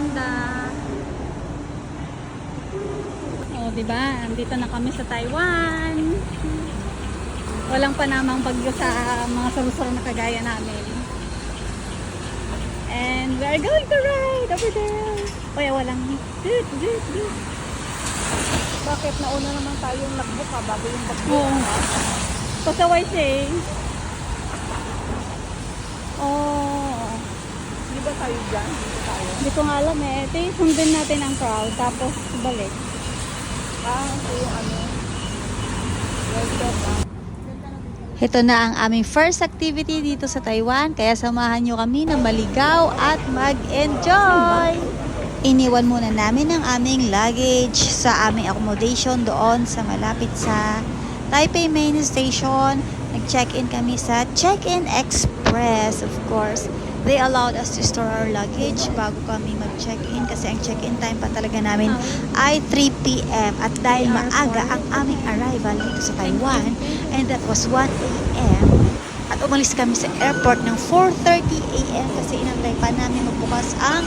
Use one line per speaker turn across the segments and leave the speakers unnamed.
Pampanga. Oh, di ba? Andito na kami sa Taiwan. Walang panamang bagyo sa mga sarusuro na kagaya namin. And we are going to ride over there. Kaya walang good, good, good.
Bakit nauna
naman tayong nagbuka bago yung bagyo? Oo.
Pasaway siya eh. Oh.
Di ba tayo dyan? Dito tayo.
Hindi ko nga alam eh. Ito yung sundin natin ang crowd. Tapos balik.
Ah, ito yung ano.
Ito na ang aming first activity dito sa Taiwan, kaya samahan nyo kami na maligaw at mag-enjoy! Iniwan muna namin ang aming luggage sa aming accommodation doon sa malapit sa Taipei Main Station. Nag-check-in kami sa Check-in Express, of course. They allowed us to store our luggage bago kami mag-check-in kasi ang check-in time pa talaga namin ay 3 p.m. At dahil maaga ang aming arrival dito sa Taiwan, and that was 1 a.m. At umalis kami sa airport ng 4.30 a.m. kasi inantay pa namin magbukas ang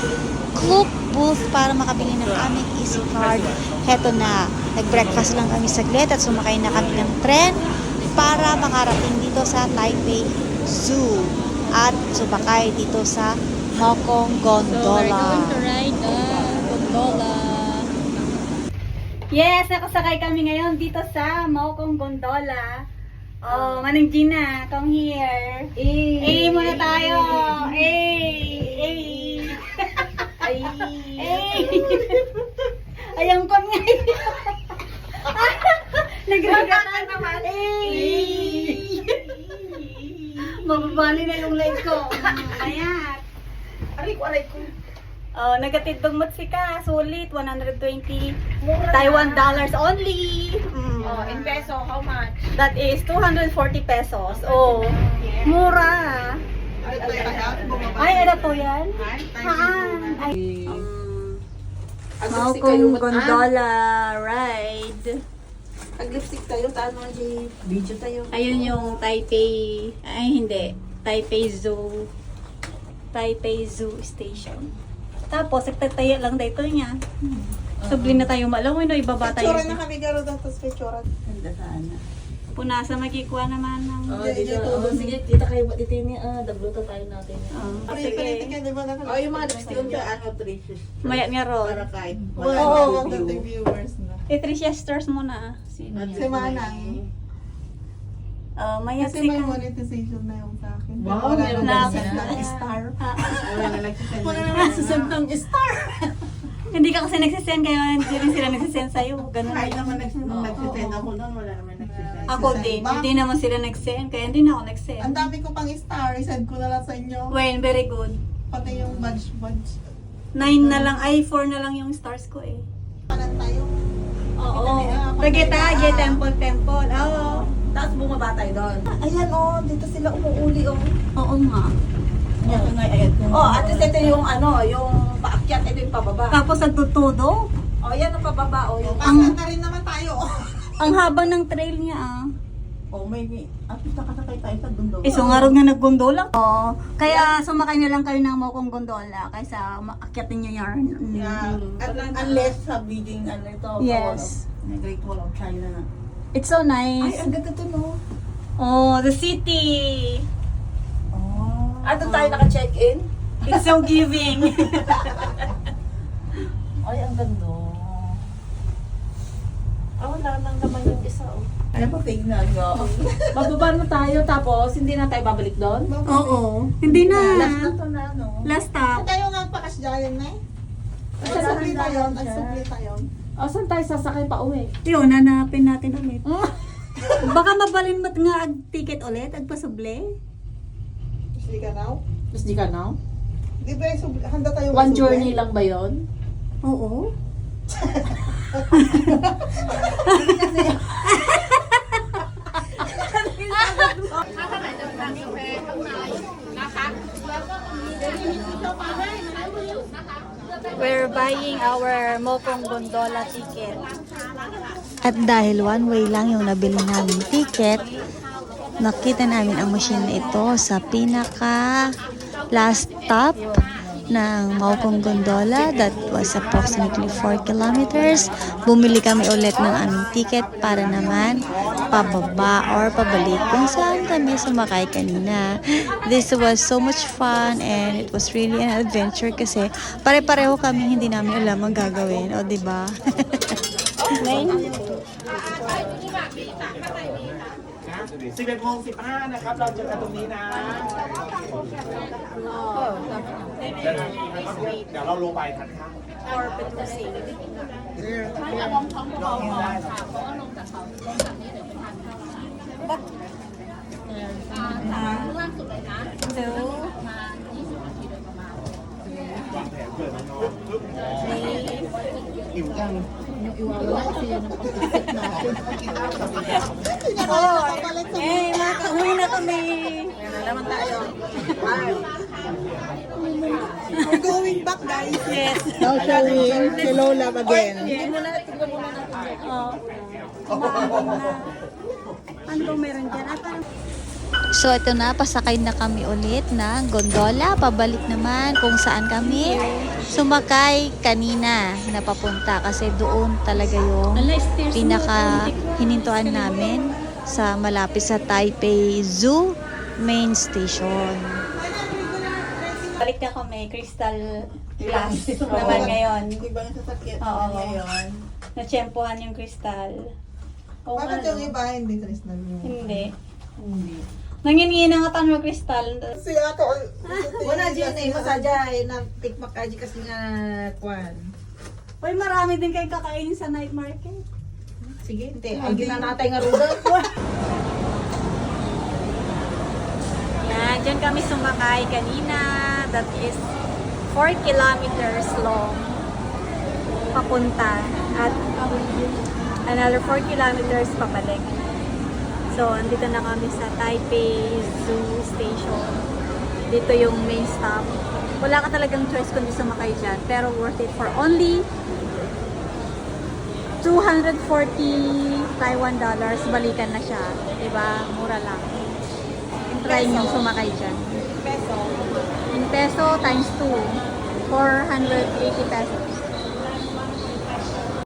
Klook booth para makabili ng aming easy card. Heto na, nag-breakfast lang kami saglit at sumakay na kami ng tren para makarating dito sa Taipei Zoo at sumakay dito sa Mokong So, we're Gondola. going to
ride the gondola. Yes, nakasakay kami ngayon dito sa Maokong Gondola. Oh, Manang Gina, come here.
Eh, muna tayo.
Eh, eh.
Ay! Eh.
Ayang kon nga. Nagragata naman.
Eh. Mababali na yung leg ko.
Ayan.
Aray ko, aray ko.
Oh, nagatidbang si ka. Sulit, 120
Mura Taiwan na. dollars
only. Mm. Oh, in
peso, how much?
That is 240 pesos. Oh, mura.
Ay, ay, ay, ay, bumaba. Ay, ano
to
yan?
Haan. Ay.
Kayo, ba't- gondola
ride.
Ah, Ag-lipstick tayo, tano, Jay. Video tayo. Ayun yung
Taipei, ay hindi, Taipei Zoo. Taipei Zoo Station. Tapos, nagtataya lang dito niya.
Subli na
tayo malamoy no, ibaba tayo. Picture na
kami, garo daw, tapos picture.
Ganda sana.
Punasa magkikuha naman ng...
Oh, dito. dito. Oh, sige, kita kayo dito ni ah, dagluto tayo natin. Um,
Palitin sige. ka,
di ba? Oh, yung mga lipstick ko
ano, three sisters.
Mayat
nga ron. Para
kahit Oo. na dating
viewers na.
Eh, three sisters muna. ah.
Sino At si
Manang.
Uh, mayat Kasi si may ka.
monetization na yung sa akin. Wow, Wala meron na na. ng
star.
Wala na nagsisend. Wala na
ng star.
Hindi ka kasi nagsisend kaya hindi rin sila nagsisend sa'yo. Ganun. Kahit naman
nagsisend nagsisend ako noon, wala naman nagsisend. Ako
din. Hindi
naman sila nagsend. Kaya hindi na ako nagsend. Ang
dami ko pang star. I-send ko na lang sa inyo.
Well, very good.
Pati yung badge badge.
Nine na lang. Ay, four na lang yung stars ko eh.
Panan tayo.
Oo. Tagetage, pagkailangan. temple, temple. Oo.
Tapos bumaba tayo doon. Ayan oh, dito sila umuuli oh.
Oo nga.
Ito nga, ayun. Oh, at least ito yung
ano, yung paakyat, ito yung pababa.
Tapos nagtutudo.
Oh, yan ang pababa oh. Yung Ang-
na rin naman tayo oh.
Ang haba ng trail niya ah.
Oh, may
may. At
least nakasakay tayo sa dundo.
Eh, so nga rin
nga naggondola. Oo. Kaya sumakay na lang kayo ng mokong gondola kaysa maakyatin nyo yan. Mm. Yeah.
At, unless
sa
bidding, ano ito, Yes.
Wall
of, na Great Wall of
China na.
It's so Ay, nice. ang
ganda to no.
Oh, the city.
Oh.
Ah,
doon tayo naka-check-in?
It's so giving.
Ay, ang ganda. Ah, wala nang naman yung isa Ano pa tignan nga? Bababa na tayo tapos hindi na tayo babalik doon?
Oo.
Hindi na. Last na
to na, no?
Last stop.
tayo nga pakasyayan na eh.
Wala subli nang tayo. siya. subli
tayo.
O, saan tayo sasakay pa uwi?
Yun, nanapin natin ulit. Baka mabalin mat nga ag ticket ulit, ag pasuble.
Subli ka now?
Mas di ka now?
Di ba yung subli? Handa tayo One mag-subli? journey
lang ba yon?
Oo. We're buying our Mokong Gondola ticket.
At dahil one way lang yung nabili namin ticket, nakita namin ang machine na ito sa pinaka last stop ng Maupong Gondola that was approximately 4 kilometers. Bumili kami ulit ng aming ticket para naman pababa or pabalik kung saan kami sumakay kanina. This was so much fun and it was really an adventure kasi pare-pareho kami hindi namin alam ang gagawin. O, di ba?11
โมง15นะครับ เราเจอกันตรงนี้นะ
เดี๋ยวเราลงไปทันค่ะ
เเป็นตัวสีนิดนึงนะ
ไม่แต่มองท้องเบาๆอนค่ะเพราะว่าลงจากเขาลงจากนี้เดี๋ยวไปทานข้าวแล้วค่ะา
งล่างสุดเลยนะเดี๋ยวมา20นาทีโดยประมาณ
วางแผนเกิดนอน
อิ่ว
ยังอิ่วเอาแล้วเสียนะ
โอ้ยเอ๊ะมาตรงนี้
นะตรงนี้
แล้วมันตายแล้ว
Going back, guys. Yes.
Now
showing Hello Love again.
Oh. Umabot na. Ano bang meron dyan? Ah,
So ito na, pasakay na kami ulit ng gondola. Pabalik naman kung saan kami sumakay kanina na papunta. Kasi doon talaga yung
mo. pinaka hinintuan namin
sa malapit sa Taipei Zoo main station.
Balik na kami, crystal glass naman ngayon.
Di ba yung sasakyan Oo. niya yun?
Natsyempohan yung crystal. O Bakit ano? yung
iba hindi Kristal mo? Hindi.
Hindi.
Nangingin na nga tayo crystal.
Si ato, wala dyan eh, masadya
eh, na tikmak aji kasi nga kwan.
Uy, marami din kayo kakainin sa night market.
Sige, hindi. Ay, ginanatay nga ruda.
Yan, dyan kami sumakay kanina. That is 4 kilometers long papunta at another 4 kilometers pabalik. So, andito na kami sa Taipei Zoo Station. Dito yung main stop. Wala ka talagang choice kundi sumakay dyan. Pero worth it for only 240 Taiwan dollars. Balikan na siya. Diba? Mura lang. Try nyo sumakay dyan.
Peso.
Peso times 2, 480 pesos.